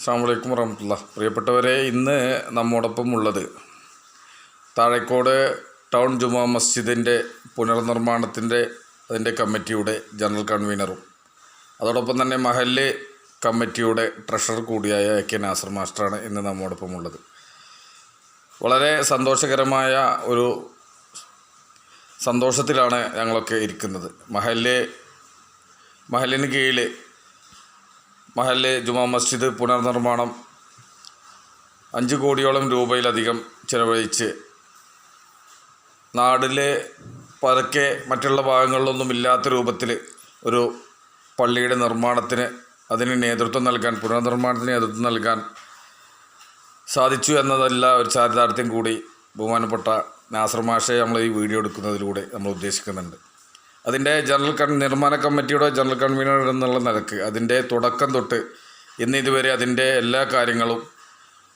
അസ്സാം വറഹമുല്ല പ്രിയപ്പെട്ടവരെ ഇന്ന് നമ്മോടൊപ്പം ഉള്ളത് താഴേക്കോട് ടൗൺ ജുമാ മസ്ജിദിന്റെ പുനർനിർമ്മാണത്തിന്റെ അതിന്റെ കമ്മിറ്റിയുടെ ജനറൽ കൺവീനറും അതോടൊപ്പം തന്നെ മഹല്ല് കമ്മിറ്റിയുടെ ട്രഷറർ കൂടിയായ എ കെ നാസർ മാസ്റ്ററാണ് ഇന്ന് നമ്മോടൊപ്പം ഉള്ളത് വളരെ സന്തോഷകരമായ ഒരു സന്തോഷത്തിലാണ് ഞങ്ങളൊക്കെ ഇരിക്കുന്നത്. മഹല്ല് മഹലിന് കീഴിൽ മഹല്ല് ജുമാ മസ്ജിദ് പുനർനിർമ്മാണം അഞ്ച് കോടിയോളം രൂപയിലധികം ചിലവഴിച്ച് നാടിലെ പതുക്കെ മറ്റുള്ള ഭാഗങ്ങളിലൊന്നും ഇല്ലാത്ത രൂപത്തിൽ ഒരു പള്ളിയുടെ നിർമ്മാണത്തിന് അതിന് നേതൃത്വം നൽകാൻ പുനർനിർമ്മാണത്തിന് നേതൃത്വം നൽകാൻ സാധിച്ചു എന്നതല്ല ഒരു ചാരിതാർത്ഥ്യം കൂടി ബഹുമാനപ്പെട്ട നാസർ മാഷെ നമ്മൾ ഈ വീഡിയോ എടുക്കുന്നതിലൂടെ നമ്മൾ ഉദ്ദേശിക്കുന്നുണ്ട്. അതിന്റെ ജനറൽ കൺ നിർമ്മാണ കമ്മിറ്റിയുടെ ജനറൽ കൺവീനർ എന്നുള്ള നിലയ്ക്ക് അതിന്റെ തുടക്കം തൊട്ട് ഇന്ന് ഇതുവരെ അതിന്റെ എല്ലാ കാര്യങ്ങളും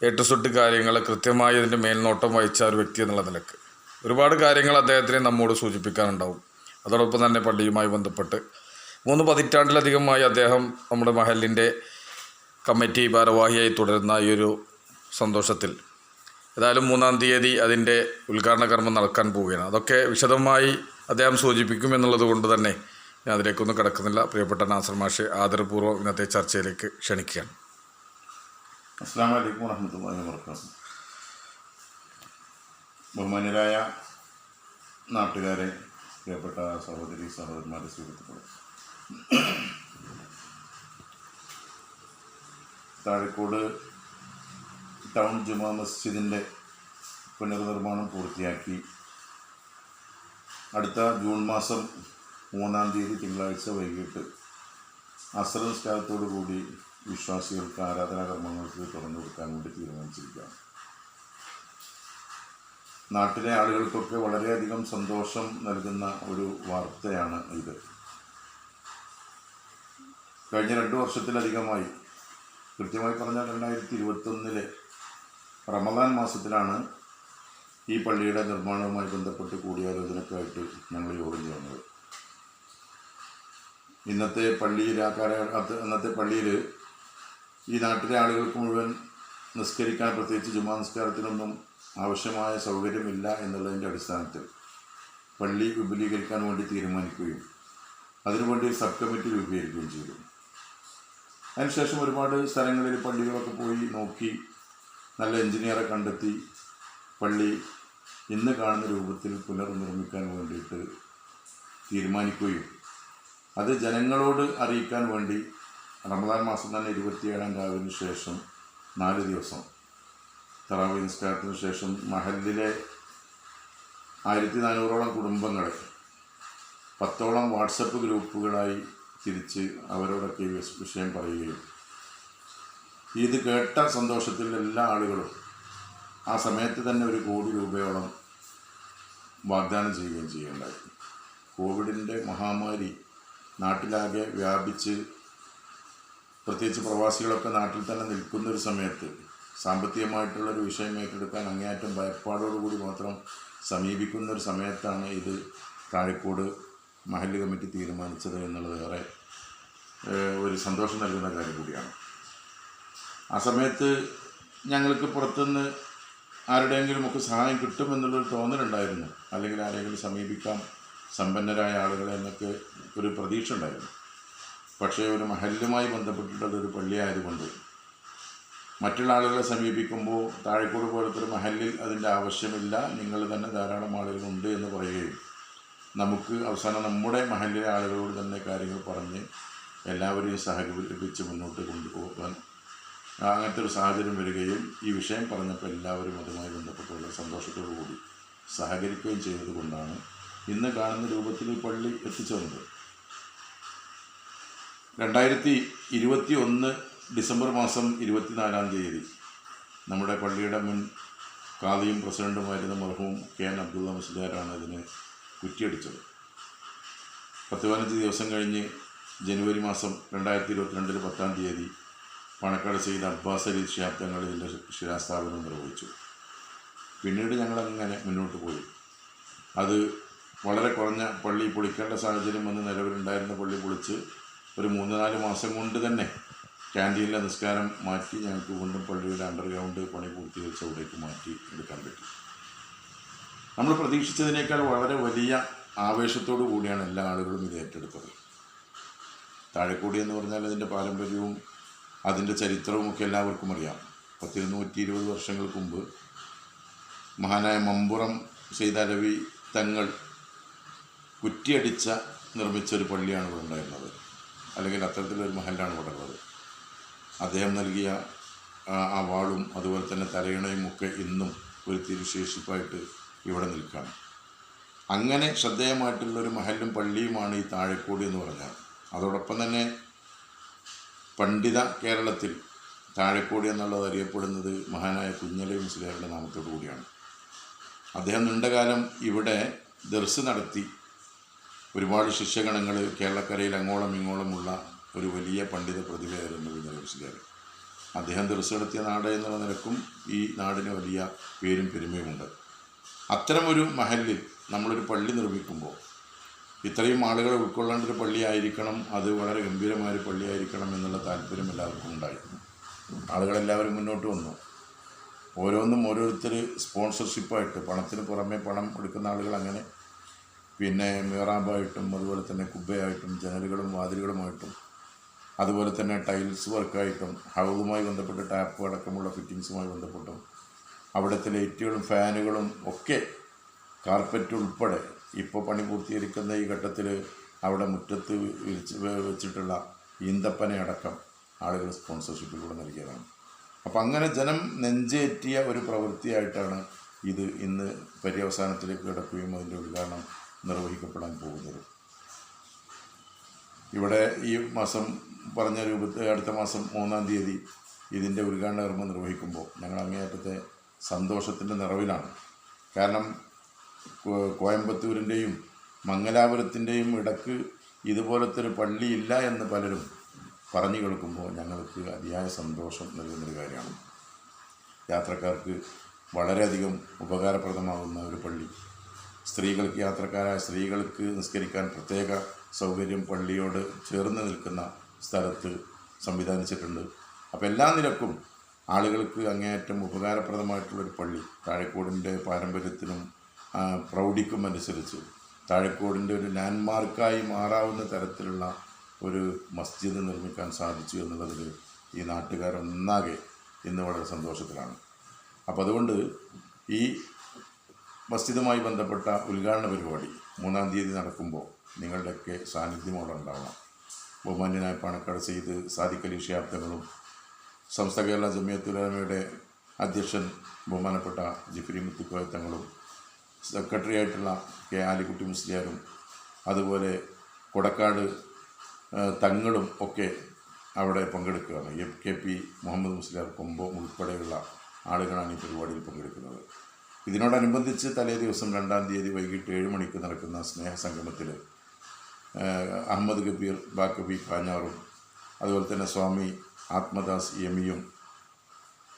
ഏട്ടുസുട്ട് കാര്യങ്ങൾ കൃത്യമായി അതിന്റെ മേൽനോട്ടം വഹിച്ച ഒരു വ്യക്തി എന്നുള്ള നിലയ്ക്ക്. ഒരുപാട് കാര്യങ്ങൾ അദ്ദേഹത്തിന് നമ്മോട് സൂചിപ്പിക്കാനുണ്ടാവും. അതോടൊപ്പം തന്നെ പള്ളിയുമായി ബന്ധപ്പെട്ട് മൂന്ന് പതിറ്റാണ്ടിലധികമായി അദ്ദേഹം നമ്മുടെ മഹലിന്റെ കമ്മിറ്റി ഭാരവാഹിയായി തുടരുന്ന ഈ ഒരു സന്തോഷത്തിൽ. ഏതായാലും മൂന്നാം തീയതി അതിന്റെ ഉദ്ഘാടന കർമ്മം നടക്കാൻ പോവുകയാണ്. അതൊക്കെ വിശദമായി അദ്ദേഹം സൂചിപ്പിക്കും എന്നുള്ളത് കൊണ്ട് തന്നെ ഞാൻ അതിലേക്കൊന്നും കിടക്കുന്നില്ല. പ്രിയപ്പെട്ട നാസർ മാഷെ ആദരപൂർവം ഇന്നത്തെ ചർച്ചയിലേക്ക് ക്ഷണിക്കുകയാണ്. അസ്സാം വലൈക്കും വറഹമത്തല്ലാഹി വർക്കാത്തു ബഹുമാന്യരായ നാട്ടുകാരെ പ്രിയപ്പെട്ട സഹോദരി സഹോദരന്മാരെ സുഹൃത്തുക്കളെ താഴെക്കോട് ടൗൺ ജുമാ മസ്ജിദിന്റെ പുനർനിർമ്മാണം പൂർത്തിയാക്കി അടുത്ത ജൂൺ മാസം മൂന്നാം തീയതി തിങ്കളാഴ്ച വൈകിട്ട് അസ്ര നിസ്കാരത്തോടു കൂടി വിശ്വാസികൾക്ക് ആരാധനാ കർമ്മങ്ങൾക്ക് തുറന്നു കൊടുക്കാൻ വേണ്ടി തീരുമാനിച്ചിരിക്കുകയാണ്. നാട്ടിലെ ആളുകൾക്കൊക്കെ വളരെയധികം സന്തോഷം നൽകുന്ന ഒരു വാർത്തയാണ് ഇത്. കഴിഞ്ഞ രണ്ടു വർഷത്തിലധികമായി കൃത്യമായി പറഞ്ഞാൽ രണ്ടായിരത്തി ഇരുപത്തൊന്നിലെ റമദാൻ മാസത്തിലാണ് ഈ പള്ളിയുടെ നിർമ്മാണവുമായി ബന്ധപ്പെട്ട് കൂടിയാലോചനക്കായിട്ട് ഞങ്ങൾ യോഗം ചെയ്യുന്നത് ഇന്നത്തെ പള്ളിയിൽ ആ കാലഘട്ട അന്നത്തെ പള്ളിയിൽ ഈ നാട്ടിലെ ആളുകൾക്ക് മുഴുവൻ നിസ്കരിക്കാൻ പ്രത്യേകിച്ച് ജുമാ നിസ്കാരത്തിനൊന്നും ആവശ്യമായ സൗകര്യമില്ല എന്നുള്ളതിന്റെ അടിസ്ഥാനത്തിൽ പള്ളി വിപുലീകരിക്കാൻ വേണ്ടി തീരുമാനിക്കുകയും അതിനുവേണ്ടി സബ് കമ്മിറ്റി രൂപീകരിക്കുകയും ചെയ്തു. അതിനുശേഷം ഒരുപാട് സ്ഥലങ്ങളിൽ പള്ളികളൊക്കെ പോയി നോക്കി നല്ല എഞ്ചിനീയറെ കണ്ടെത്തി പള്ളി ഇന്ന് കാണുന്ന രൂപത്തിൽ പുനർനിർമ്മിക്കാൻ വേണ്ടിയിട്ട് തീരുമാനിക്കുകയും അത് ജനങ്ങളോട് അറിയിക്കാൻ വേണ്ടി റമദാൻ മാസം തന്നെ ഇരുപത്തിയേഴാം രാവിന് ശേഷം നാല് ദിവസം തറാവി നിസ്കാരത്തിന് ശേഷം മഹലിലെ ആയിരത്തി നാനൂറോളം കുടുംബങ്ങളെ പത്തോളം വാട്സപ്പ് ഗ്രൂപ്പുകളായി തിരിച്ച് അവരോടൊക്കെ വിഷയം പറയുകയും ഇത് കേട്ട സന്തോഷത്തിൽ എല്ലാ ആളുകളും ആ സമയത്ത് തന്നെ ഒരു കോടി രൂപയോളം വാഗ്ദാനം ചെയ്യുകയും ചെയ്യുകയുണ്ടായി കോവിഡിന്റെ മഹാമാരി നാട്ടിലാകെ വ്യാപിച്ച് പ്രത്യേകിച്ച് പ്രവാസികളൊക്കെ നാട്ടിൽ തന്നെ നിൽക്കുന്ന ഒരു സമയത്ത് സാമ്പത്തികമായിട്ടുള്ളൊരു വിഷയം ഏറ്റെടുക്കാൻ അങ്ങേയറ്റം ഭയപ്പാടോടുകൂടി മാത്രം സമീപിക്കുന്ന ഒരു സമയത്താണ് ഇത് താഴെക്കോട് മഹല്ല് കമ്മിറ്റി തീരുമാനിച്ചത് എന്നുള്ളത് ഏറെ ഒരു സന്തോഷം നൽകുന്ന കാര്യം കൂടിയാണ്. ആ സമയത്ത് ഞങ്ങൾക്ക് പുറത്തുനിന്ന് ആരുടെയെങ്കിലും ഒക്കെ സഹായം കിട്ടുമെന്നുള്ളൊരു തോന്നലുണ്ടായിരുന്നു. അല്ലെങ്കിൽ ആരെങ്കിലും സമീപിക്കാം സമ്പന്നരായ ആളുകളെ എന്നൊക്കെ ഒരു പ്രതീക്ഷ ഉണ്ടായിരുന്നു. പക്ഷേ ഒരു മഹല്ലുമായി ബന്ധപ്പെട്ടിട്ടുള്ള ഒരു പള്ളിയായതുകൊണ്ട് മറ്റുള്ള ആളുകളെ സമീപിക്കുമ്പോൾ താഴെക്കൂട് പോലത്തെ ഒരു മഹല്ലിൽ അതിന്റെ ആവശ്യമില്ല നിങ്ങൾ തന്നെ ധാരാളം ആളുകളുണ്ട് എന്ന് പറയുകയും നമുക്ക് അവസാനം നമ്മുടെ മഹല്ലിലെ ആളുകളോട് തന്നെ കാര്യങ്ങൾ പറഞ്ഞ് എല്ലാവരെയും സഹകരിപ്പിച്ച് മുന്നോട്ട് കൊണ്ടുപോകാൻ അങ്ങനത്തെ ഒരു സാഹചര്യം വരികയും ഈ വിഷയം പറഞ്ഞപ്പോൾ എല്ലാവരും അതുമായി ബന്ധപ്പെട്ടുള്ള സന്തോഷത്തോടു കൂടി സഹകരിക്കുകയും ചെയ്തതുകൊണ്ടാണ് ഇന്ന് കാണുന്ന രൂപത്തിൽ പള്ളി എത്തിച്ചേർന്നത് രണ്ടായിരത്തി ഇരുപത്തി ഒന്ന് ഡിസംബർ മാസം ഇരുപത്തിനാലാം തീയതി നമ്മുടെ പള്ളിയുടെ മുൻ കാദിയും പ്രസിഡന്റുമായിരുന്ന മർഹവും കെ എൻ അബ്ദുള്ള മുസ്ലിയാരാണ് ഇതിന് കുറ്റിയടിച്ചത്. പത്ത് പതിനഞ്ച് ദിവസം കഴിഞ്ഞ് ജനുവരി മാസം രണ്ടായിരത്തി ഇരുപത്തിരണ്ടിൽ പത്താം തീയതി പണക്കാട് സെയ്ദ് അബ്ബാസ് അലി ഷിഹാബ് ഇതിന്റെ ശിലാസ്ഥാപനം നിർവഹിച്ചു. പിന്നീട് ഞങ്ങളങ്ങനെ മുന്നോട്ട് പോയി. അത് വളരെ കുറഞ്ഞ പള്ളി പൊളിക്കേണ്ട സാഹചര്യം വന്ന് നിലവിലുണ്ടായിരുന്ന പള്ളി പൊളിച്ച് ഒരു മൂന്ന് നാല് മാസം കൊണ്ട് തന്നെ ക്യാന്റീനിലെ നിസ്കാരം മാറ്റി ഞങ്ങൾക്ക് വീണ്ടും പള്ളിയുടെ അണ്ടർഗ്രൗണ്ട് പണി പൂർത്തീകരിച്ച അവിടേക്ക് മാറ്റി എടുക്കാൻ പറ്റി നമ്മൾ പ്രതീക്ഷിച്ചതിനേക്കാൾ വളരെ വലിയ ആവേശത്തോടു കൂടിയാണ് എല്ലാ ആളുകളും ഇത് ഏറ്റെടുത്തത്. താഴെക്കൂടി എന്ന് പറഞ്ഞാൽ അതിന്റെ പാരമ്പര്യവും അതിന്റെ ചരിത്രവുമൊക്കെ എല്ലാവർക്കും അറിയാം. പത്തിരുന്നൂറ്റി ഇരുപത് വർഷങ്ങൾക്ക് മുമ്പ് മഹാനായ മമ്പുറം സൈതാലവി തങ്ങൾ കുറ്റിയടിച്ച നിർമ്മിച്ചൊരു പള്ളിയാണ് ഇവിടെ ഉണ്ടായിരുന്നത്. അല്ലെങ്കിൽ അത്തരത്തിലൊരു മഹലാണ് ഇവിടെ ഉള്ളത്. അദ്ദേഹം നൽകിയ ആ വാളും അതുപോലെ തന്നെ തലയിണയും ഒക്കെ ഇന്നും ഒരു തിരുശേഷിപ്പായിട്ട് ഇവിടെ നിൽക്കുകയാണ് അങ്ങനെ ശ്രദ്ധേയമായിട്ടുള്ളൊരു മഹലും പള്ളിയുമാണ് ഈ താഴെക്കോടി എന്ന് പറഞ്ഞാൽ. അതോടൊപ്പം തന്നെ പണ്ഡിത കേരളത്തിൽ താഴെക്കോടി എന്നുള്ളത് അറിയപ്പെടുന്നത് മഹാനായ കുഞ്ഞലൈ മുസ്ലിയാരുടെ നാമത്തോടു കൂടിയാണ്. അദ്ദേഹം നീണ്ടകാലം ഇവിടെ ദർസ് നടത്തി. ഒരുപാട് ശിഷ്യഗണങ്ങൾ കേരളക്കരയിൽ അങ്ങോളം ഇങ്ങോളമുള്ള ഒരു വലിയ പണ്ഡിത പ്രതിഭയായിരുന്നു കുഞ്ഞലൈ മുസ്ലിയാർ അദ്ദേഹം ദർസ് നടത്തിയ നാട് എന്നുള്ള നിലക്കും ഈ നാടിന് വലിയ പേരും പെരുമയുമുണ്ട്. അത്തരമൊരു മഹലിൽ നമ്മളൊരു പള്ളി നിർമ്മിക്കുമ്പോൾ ഇത്രയും ആളുകളെ ഉൾക്കൊള്ളേണ്ട ഒരു പള്ളിയായിരിക്കണം. അത് വളരെ ഗംഭീരമായൊരു പള്ളിയായിരിക്കണം എന്നുള്ള താല്പര്യം എല്ലാവർക്കും ഉണ്ടായിരുന്നു. ആളുകളെല്ലാവരും മുന്നോട്ട് വന്നു. ഓരോന്നും ഓരോരുത്തർ സ്പോൺസർഷിപ്പായിട്ട് പണത്തിന് പുറമെ പണം എടുക്കുന്ന ആളുകൾ അങ്ങനെ പിന്നെ മിറാബായിട്ടും അതുപോലെ തന്നെ കുബ്ബയായിട്ടും ജനലുകളും വാതിലുകളുമായിട്ടും അതുപോലെ തന്നെ ടൈൽസ് വർക്കായിട്ടും ഹൗവുമായി ബന്ധപ്പെട്ട് ടാപ്പ് അടക്കമുള്ള ഫിറ്റിങ്സുമായി ബന്ധപ്പെട്ടും അവിടുത്തെ ലൈറ്റുകളും ഫാനുകളും ഒക്കെ കാർപ്പറ്റ് ഉൾപ്പെടെ ഇപ്പോൾ പണി പൂർത്തീകരിക്കുന്ന ഈ ഘട്ടത്തിൽ അവിടെ മുറ്റത്ത് വിരിച്ച് വെച്ചിട്ടുള്ള ഈന്തപ്പനയടക്കം ആളുകൾ സ്പോൺസർഷിപ്പിലൂടെ നൽകിയതാണ്. അപ്പം അങ്ങനെ ജനം നെഞ്ചേറ്റിയ ഒരു പ്രവൃത്തിയായിട്ടാണ് ഇത് ഇന്ന് പര്യവസാനത്തിലേക്ക് കിടക്കുകയും അതിന്റെ ഉദ്ഘാടനം നിർവഹിക്കപ്പെടാൻ പോകുന്നത്. ഇവിടെ ഈ മാസം പറഞ്ഞ രൂപത്തിൽ അടുത്ത മാസം മൂന്നാം തീയതി ഇതിന്റെ ഉദ്ഘാടന കർമ്മം നിർവഹിക്കുമ്പോൾ ഞങ്ങൾ അങ്ങേയറ്റത്തെ സന്തോഷത്തിന്റെ നിറവിലാണ്. കാരണം കോയമ്പത്തൂരിന്റെയും മംഗലാപുരത്തിന്റെയും ഇടയ്ക്ക് ഇതുപോലത്തെ ഒരു പള്ളിയില്ല എന്ന് പലരും പറഞ്ഞു കേൾക്കുമ്പോൾ ഞങ്ങൾക്ക് അതിയായ സന്തോഷം നൽകുന്നൊരു കാര്യമാണ്. യാത്രക്കാർക്ക് വളരെയധികം ഉപകാരപ്രദമാകുന്ന ഒരു പള്ളി. സ്ത്രീകൾക്ക് യാത്രക്കാരായ സ്ത്രീകൾക്ക് നിസ്കരിക്കാൻ പ്രത്യേക സൗകര്യം പള്ളിയോട് ചേർന്ന് നിൽക്കുന്ന സ്ഥലത്ത് സംവിധാനിച്ചിട്ടുണ്ട്. അപ്പോൾ എല്ലാ നിരക്കും ആളുകൾക്ക് അങ്ങേയറ്റം ഉപകാരപ്രദമായിട്ടുള്ളൊരു പള്ളി. താഴെക്കോടിന്റെ പാരമ്പര്യത്തിനും ആ, പ്രൗഢിക്കും അനുസരിച്ച് താഴെക്കോടിന്റെ ഒരു ലാൻഡ് മാർക്കായി മാറാവുന്ന തരത്തിലുള്ള ഒരു മസ്ജിദ് നിർമ്മിക്കാൻ സാധിച്ചു എന്നുള്ളതിൽ ഈ നാട്ടുകാരൊന്നാകെ ഇന്ന് വളരെ സന്തോഷത്തിലാണ്. അപ്പോൾ അതുകൊണ്ട് ഈ മസ്ജിദുമായി ബന്ധപ്പെട്ട ഉദ്ഘാടന പരിപാടി മൂന്നാം തീയതി നടക്കുമ്പോൾ നിങ്ങളുടെയൊക്കെ സാന്നിധ്യം അവിടെ ഉണ്ടാവണം. ബഹുമാന്യനായ പാണക്കാട് സെയ്ത് സാദിഖ് അലി ഷിയാബ്ദങ്ങളും സംസ്ഥ കേരള ജമിയത്തുലമയുടെ അധ്യക്ഷൻ ബഹുമാനപ്പെട്ട ജിഫ്രി മുത്തുക്കോയത്തങ്ങളും സെക്രട്ടറി ആയിട്ടുള്ള കെ ആലിക്കുട്ടി മുസ്ലിയാരും അതുപോലെ കൊടക്കാട് തങ്ങളും ഒക്കെ അവിടെ പങ്കെടുക്കുകയാണ്. M K P Muhammad Musliyar കൊമ്പോ ഉൾപ്പെടെയുള്ള ആളുകളാണ് ഈ പരിപാടിയിൽ പങ്കെടുക്കുന്നത്. ഇതിനോടനുബന്ധിച്ച് തലേ ദിവസം രണ്ടാം തീയതി വൈകിട്ട് ഏഴ് മണിക്ക് നടക്കുന്ന സ്നേഹസംഗമത്തിൽ അഹമ്മദ് കബീർ ബാക്കബി പാഞ്ഞാറും അതുപോലെ തന്നെ സ്വാമി ആത്മദാസ് യമിയും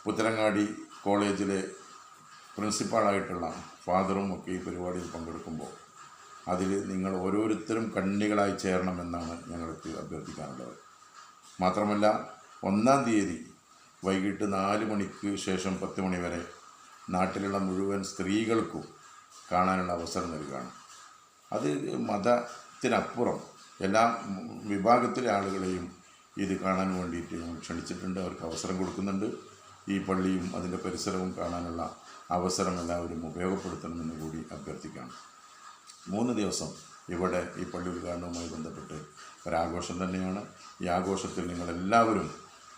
പുത്തനങ്ങാടി കോളേജിലെ പ്രിൻസിപ്പാളായിട്ടുള്ള ഫാദറും ഒക്കെ ഈ പരിപാടിയിൽ പങ്കെടുക്കുമ്പോൾ അതിൽ നിങ്ങൾ ഓരോരുത്തരും കണ്ണികളായി ചേരണമെന്നാണ് ഞങ്ങൾക്ക് അഭ്യർത്ഥിക്കാനുള്ളത് മാത്രമല്ല ഒന്നാം തീയതി വൈകിട്ട് നാല് മണിക്ക് ശേഷം പത്ത് മണി വരെ നാട്ടിലുള്ള മുഴുവൻ സ്ത്രീകൾക്കും കാണാനുള്ള അവസരം നൽകുകയാണ്. അത് മതത്തിനപ്പുറം എല്ലാ വിഭാഗത്തിലെ ആളുകളെയും ഇത് കാണാൻ വേണ്ടിയിട്ട് ക്ഷണിച്ചിട്ടുണ്ട്. അവർക്ക് അവസരം കൊടുക്കുന്നുണ്ട്. ഈ പള്ളിയും അതിന്റെ പരിസരവും കാണാനുള്ള അവസരം എല്ലാവരും ഉപയോഗപ്പെടുത്തണമെന്ന് കൂടി അഭ്യർത്ഥിക്കുകയാണ് മൂന്ന് ദിവസം ഇവിടെ ഈ പള്ളി ഉദ്ഘാടനവുമായി ബന്ധപ്പെട്ട് ഒരാഘോഷം തന്നെയാണ്. ഈ ആഘോഷത്തിൽ നിങ്ങളെല്ലാവരും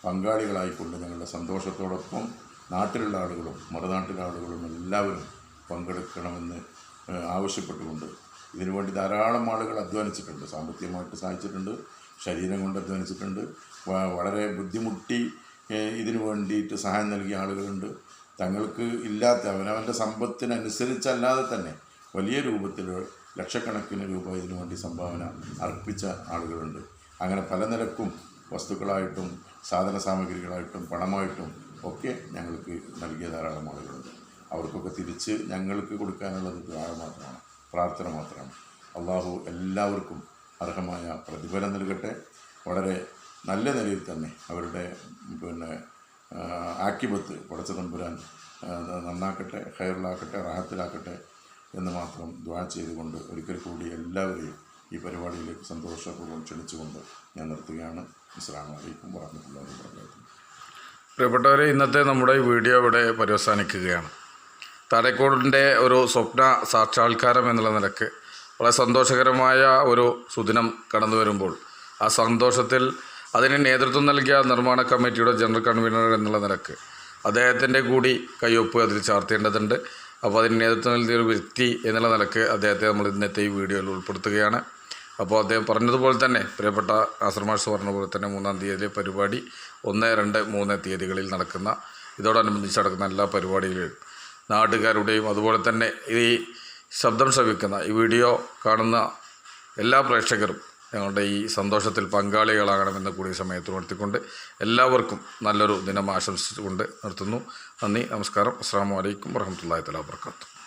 പങ്കാളികളായിക്കൊണ്ട് ഞങ്ങളുടെ സന്തോഷത്തോടൊപ്പം നാട്ടിലുള്ള ആളുകളും മറുനാട്ടിലെ ആളുകളും എല്ലാവരും പങ്കെടുക്കണമെന്ന് ആവശ്യപ്പെട്ടുകൊണ്ട് ഇതിനുവേണ്ടി ധാരാളം ആളുകൾ അധ്വാനിച്ചിട്ടുണ്ട്. സാമ്പത്തികമായിട്ട് സഹായിച്ചിട്ടുണ്ട് ശരീരം കൊണ്ട് അധ്വാനിച്ചിട്ടുണ്ട്. വളരെ ബുദ്ധിമുട്ടി ഇതിനു വേണ്ടിയിട്ട് സഹായം നൽകിയ ആളുകളുണ്ട്. തങ്ങൾക്ക് ഇല്ലാത്ത അവനവന്റെ സമ്പത്തിനനുസരിച്ചല്ലാതെ തന്നെ വലിയ രൂപത്തിൽ ലക്ഷക്കണക്കിന് രൂപ ഇതിനു വേണ്ടി സംഭാവന അർപ്പിച്ച ആളുകളുണ്ട്. അങ്ങനെ പല നിരക്കും വസ്തുക്കളായിട്ടും സാധന സാമഗ്രികളായിട്ടും പണമായിട്ടും ഒക്കെ ഞങ്ങൾക്ക് നൽകിയ ധാരാളം ആളുകളുണ്ട്. അവർക്കൊക്കെ തിരിച്ച് ഞങ്ങൾക്ക് കൊടുക്കാനുള്ളത് ധാരാളം മാത്രമാണ് പ്രാർത്ഥന മാത്രമാണ്. അള്ളാഹു എല്ലാവർക്കും അർഹമായ പ്രതിഫലം നൽകട്ടെ. വളരെ നല്ല നിലയിൽ തന്നെ അവരുടെ പിന്നെ ആക്കിപത്ത് ആക്കിബത്ത് പടച്ച തമ്പുരാൻ നന്നാക്കട്ടെ ഹയറിലാക്കട്ടെ റാഹത്തിലാക്കട്ടെ എന്ന് മാത്രം ദ്വാ ചെയ്തുകൊണ്ട് ഒരിക്കൽ കൂടി എല്ലാവരെയും ഈ പരിപാടിയിലേക്ക് സന്തോഷപൂർവം ക്ഷണിച്ചുകൊണ്ട് ഞാൻ നിർത്തുകയാണ്. അസ്സാം വലൈക്കും വാഹമത്തല്ലാഹി വാബർക്കാത്തു പ്രിയപ്പെട്ടവരെ ഇന്നത്തെ നമ്മുടെ വീഡിയോ ഇവിടെ പര്യവസാനിക്കുകയാണ്. താഴേക്കോടിന്റെ ഒരു സ്വപ്ന സാക്ഷാത്കാരം എന്നുള്ള നിലയ്ക്ക് വളരെ സന്തോഷകരമായ ഒരു സുദിനം കടന്നു വരുമ്പോൾ ആ സന്തോഷത്തിൽ അതിന് നേതൃത്വം നൽകിയ നിർമ്മാണ കമ്മിറ്റിയുടെ ജനറൽ കൺവീനർ എന്നുള്ള നിലയ്ക്ക് അദ്ദേഹത്തിന്റെ കൂടി കയ്യൊപ്പ് അതിൽ ചാർത്തേണ്ടതുണ്ട്. അപ്പോൾ അതിന് നേതൃത്വം നൽകിയ ഒരു വ്യക്തി എന്നുള്ള നിലയ്ക്ക് അദ്ദേഹത്തെ നമ്മൾ ഇന്നത്തെ ഈ വീഡിയോയിൽ ഉൾപ്പെടുത്തുകയാണ്. അപ്പോൾ അദ്ദേഹം പറഞ്ഞതുപോലെ തന്നെ പ്രിയപ്പെട്ട ആശ്രമാഷ് പറഞ്ഞ പോലെ തന്നെ മൂന്നാം തീയതിയിലെ പരിപാടി ഒന്ന് രണ്ട് മൂന്ന് തീയതികളിൽ നടക്കുന്ന ഇതോടനുബന്ധിച്ച് നടക്കുന്ന എല്ലാ പരിപാടികളിലും നാട്ടുകാരുടെയും അതുപോലെ തന്നെ ഈ ശബ്ദം ശ്രവിക്കുന്ന ഈ വീഡിയോ കാണുന്ന എല്ലാ പ്രേക്ഷകരും ഞങ്ങളുടെ ഈ സന്തോഷത്തിൽ പങ്കാളികളാകണമെന്ന് കൂടി സമയത്ത് ഉണർത്തിക്കൊണ്ട് എല്ലാവർക്കും നല്ലൊരു ദിനം ആശംസിച്ചുകൊണ്ട് നിർത്തുന്നു. നന്ദി നമസ്കാരം. അസ്സാം വലൈക്കും വർഹമത്തല്ലാ തല വാബർക്കാത്തു